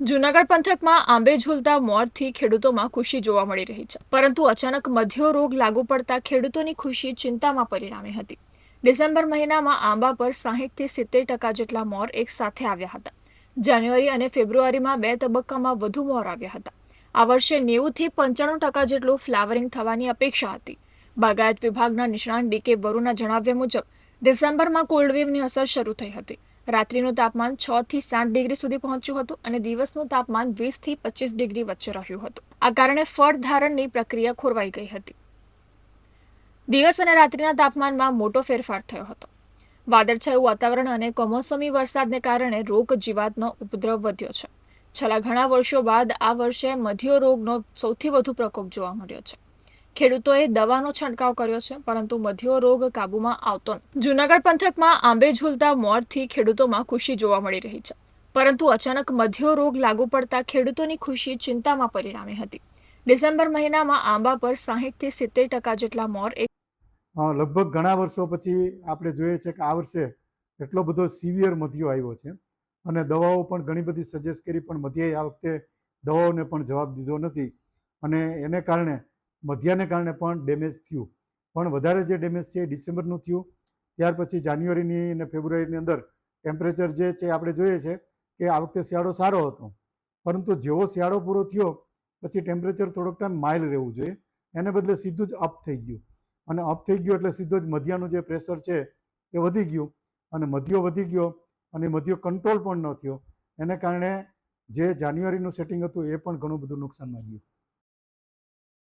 જૂનાગઢ પંથકમાં આંબે ઝૂલતા મોરથી ખેડૂતોમાં ખુશી જોવા મળી રહી છે. પરંતુ અચાનક મધ્યો રોગ લાગુ પડતા ખેડૂતોની ખુશી ચિંતામાં પરિણામી હતી. ડિસેમ્બર મહિનામાં આંબા પર સાહીઠથી સિત્તેર ટકા જેટલા મોર એક સાથે આવ્યા હતા. જાન્યુઆરી અને ફેબ્રુઆરીમાં બે તબક્કામાં વધુ મોર આવ્યા હતા. આ વર્ષે નેવુંથી પંચાણું ટકા જેટલું ફ્લાવરિંગ થવાની અપેક્ષા હતી. બાગાયત વિભાગના નિષ્ણાંત ડીકે વરુના જણાવ્યા મુજબ, ડિસેમ્બરમાં કોલ્ડવેવની અસર શરૂ થઈ હતી. રાત્રિનું તાપમાન છ થી સાત ડિગ્રી સુધી પહોંચ્યું હતું અને દિવસનું તાપમાન વીસથી પચીસ ડિગ્રી વચ્ચે રહ્યું હતું. આ કારણે ફળ ધારણની પ્રક્રિયા ખોરવાઈ ગઈ હતી. દિવસ અને રાત્રિના તાપમાનમાં મોટો ફેરફાર થયો હતો. વાદળછાયું વાતાવરણ અને કમોસમી વરસાદને કારણે રોગ જીવાતનો ઉપદ્રવ વધ્યો છે. છેલ્લા ઘણા વર્ષો બાદ આ વર્ષે મધ્યો રોગનો સૌથી વધુ પ્રકોપ જોવા મળ્યો છે. ખેડૂતોએ દવાનો છંટકાવ કર્યો છે, પરંતુ મધ્યો રોગ કાબૂમાં આવતો જૂનાગઢ પંથકમાં આંબે ઝૂલતા મોરથી ખેડૂતોમાં ખુશી જોવા મળી રહી છે. પરંતુ અચાનક મધ્યો રોગ લાગુ પડતા ખેડૂતોની ખુશી ચિંતામાં પરિણામી હતી. ડિસેમ્બર મહિનામાં આંબા પર સાહીઠથી સિત્તેર ટકા જેટલા મોર લગભગ ઘણા વર્ષો પછી આપણે જોઈએ છે કે આ વર્ષે એટલો બધો સિવિયર મધ્યો આવ્યો છે. અને દવાઓ પણ ઘણી બધી સજેસ્ટ કરી, પણ મધ્યએ આ વખતે દવાઓને પણ જવાબ દીધો નથી. અને એને કારણે મધ્યાને કારણે પણ ડેમેજ થયું. પણ વધારે જે ડેમેજ છે એ ડિસેમ્બરનું થયું. ત્યાર પછી જાન્યુઆરીની અને ફેબ્રુઆરીની અંદર ટેમ્પરેચર જે છે આપણે જોઈએ છે કે આ વખતે શિયાળો સારો હતો. પરંતુ જેવો શિયાળો પૂરો થયો, પછી ટેમ્પરેચર થોડોક ટાઈમ માઇલ્ડ રહેવું જોઈએ. એને બદલે સીધું જ અપ થઈ ગયું. અને અપ થઈ ગયો એટલે સીધો જ મધ્યાનું જે પ્રેશર છે એ વધી ગયું. અને મધ્યો વધી ગયો અને મધ્યો કંટ્રોલ પણ ન થયો. એને કારણે જે જાન્યુઆરીનું સેટિંગ હતું એ પણ ઘણું બધું નુકસાનમાં ગયું